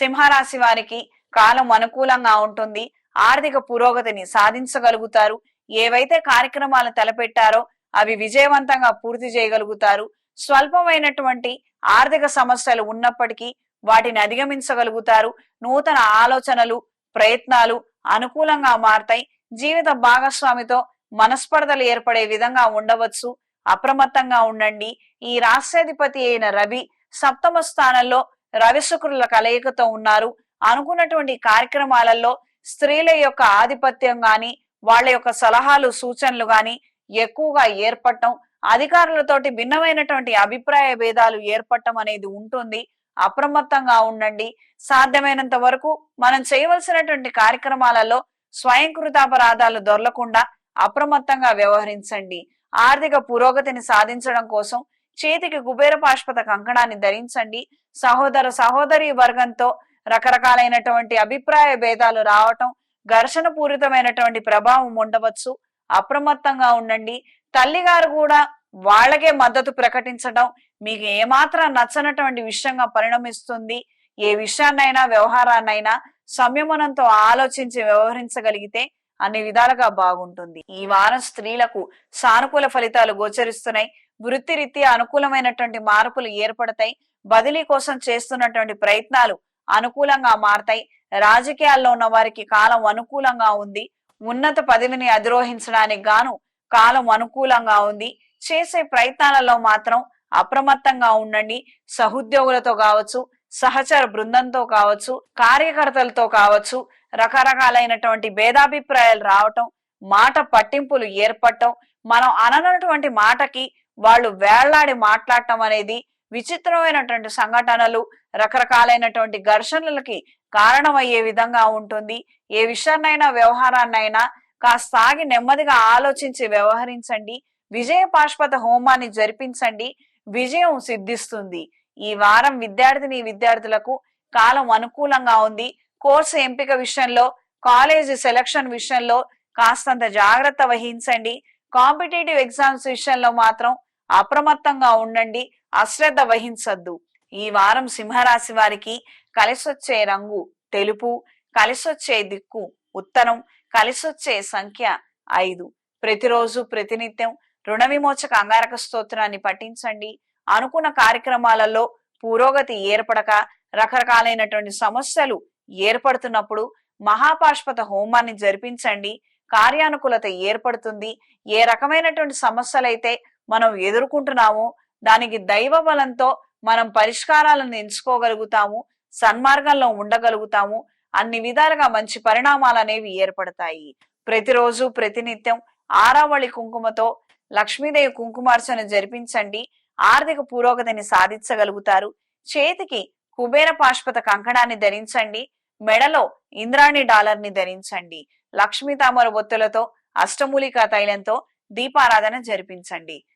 సింహరాశి వారికి కాలం అనుకూలంగా ఉంటుంది. ఆర్థిక పురోగతిని సాధించగలుగుతారు. ఏవైతే కార్యక్రమాలు తలపెట్టారో అవి విజయవంతంగా పూర్తి చేయగలుగుతారు. స్వల్పమైనటువంటి ఆర్థిక సమస్యలు ఉన్నప్పటికీ వాటిని అధిగమించగలుగుతారు. నూతన ఆలోచనలు ప్రయత్నాలు అనుకూలంగా మారతాయి. జీవిత భాగస్వామితో మనస్పర్ధలు ఏర్పడే విధంగా ఉండవచ్చు. అప్రమత్తంగా ఉండండి. ఈ రాష్ట్రాధిపతి అయిన రవి సప్తమ స్థానంలో రవిశుక్రుల కలయికతో ఉన్నారు. అనుకున్నటువంటి కార్యక్రమాలలో స్త్రీల యొక్క ఆధిపత్యం గాని వాళ్ళ యొక్క సలహాలు సూచనలు గాని ఎక్కువగా ఏర్పడటం అధికారులతోటి భిన్నమైనటువంటి అభిప్రాయ భేదాలు ఏర్పడటం అనేది ఉంటుంది. అప్రమత్తంగా ఉండండి. సాధ్యమైనంత వరకు మనం చేయవలసినటువంటి కార్యక్రమాలలో స్వయంకృతాపరాధాలు దొరలకుండా అప్రమత్తంగా వ్యవహరించండి. ఆర్థిక పురోగతిని సాధించడం కోసం చేతికి కుబేర పాష్పత కంకణాన్ని ధరించండి. సహోదర సహోదరి వర్గంతో రకరకాలైనటువంటి అభిప్రాయ భేదాలు రావటం ఘర్షణ పూరితమైనటువంటి ప్రభావం ఉండవచ్చు. అప్రమత్తంగా ఉండండి. తల్లిగారు కూడా వాళ్ళకే మద్దతు ప్రకటించడం మీకు ఏమాత్రం నచ్చనటువంటి విషయంగా పరిణమిస్తుంది. ఏ విషయాన్నైనా వ్యవహారాన్నైనా సంయమనంతో ఆలోచించి వ్యవహరించగలిగితే అన్ని విధాలుగా బాగుంటుంది. ఈ వారం స్త్రీలకు సానుకూల ఫలితాలు గోచరిస్తున్నాయి. వృత్తిరీత్యా అనుకూలమైనటువంటి మార్పులు ఏర్పడతాయి. బదిలీ కోసం చేస్తున్నటువంటి ప్రయత్నాలు అనుకూలంగా మారతాయి. రాజకీయాల్లో ఉన్న వారికి కాలం అనుకూలంగా ఉంది. ఉన్నత పదవిని అధిరోహించడానికి గాను కాలం అనుకూలంగా ఉంది. చేసే ప్రయత్నాలలో మాత్రం అప్రమత్తంగా ఉండండి. సహోద్యోగులతో కావచ్చు సహచర బృందంతో కావచ్చు కార్యకర్తలతో కావచ్చు రకరకాలైనటువంటి భేదాభిప్రాయాలు రావటం మాట పట్టింపులు ఏర్పడటం మనం అననటువంటి మాటకి వాళ్ళు వేళ్ళాడి మాట్లాడటం అనేది విచిత్రమైనటువంటి సంఘటనలు రకరకాలైనటువంటి ఘర్షణలకి కారణమయ్యే విధంగా ఉంటుంది. ఏ విషయాన్నైనా వ్యవహారాన్నైనా కాస్త ఆగి నెమ్మదిగా ఆలోచించి వ్యవహరించండి. విజయ పాష్పత హోమాన్ని జరిపించండి. విజయం సిద్ధిస్తుంది. ఈ వారం విద్యార్థిని విద్యార్థులకు కాలం అనుకూలంగా ఉంది. కోర్సు ఎంపిక విషయంలో కాలేజీ సెలక్షన్ విషయంలో కాస్తంత జాగ్రత్త వహించండి. కాంపిటేటివ్ ఎగ్జామ్స్ విషయంలో మాత్రం అప్రమత్తంగా ఉండండి అశ్రద్ధ వహించద్దు. ఈ వారం సింహరాశి వారికి కలిసొచ్చే రంగు తెలుపు కలిసొచ్చే దిక్కు ఉత్తరం కలిసొచ్చే సంఖ్య ఐదు. ప్రతిరోజు ప్రతినిత్యం రుణ విమోచక అంగారక స్తోత్రాన్ని పఠించండి. అనుకున్న కార్యక్రమాలలో పురోగతి ఏర్పడక రకరకాలైనటువంటి సమస్యలు ఏర్పడుతున్నప్పుడు మహాపాష్పత హోమాన్ని జరిపించండి. కార్యానుకూలత ఏర్పడుతుంది. ఏ రకమైనటువంటి సమస్యలైతే మనం ఎదుర్కొంటున్నాము దానికి దైవ బలంతో మనం పరిష్కారాలను ఎంచుకోగలుగుతాము సన్మార్గంలో ఉండగలుగుతాము అన్ని విధాలుగా మంచి పరిణామాలు అనేవి ఏర్పడతాయి. ప్రతిరోజు ప్రతినిత్యం ఆరావళి కుంకుమతో లక్ష్మీదేవి కుంకుమార్చన జరిపించండి. ఆర్థిక పురోగతిని సాధించగలుగుతారు. చేతికి కుబేర పాష్పత కంకణాన్ని ధరించండి. మెడలో ఇంద్రాణి డాలర్ని ధరించండి. లక్ష్మీ తామర బొత్తులతో అష్టమూలికా తైలంతో దీపారాధన జరిపించండి.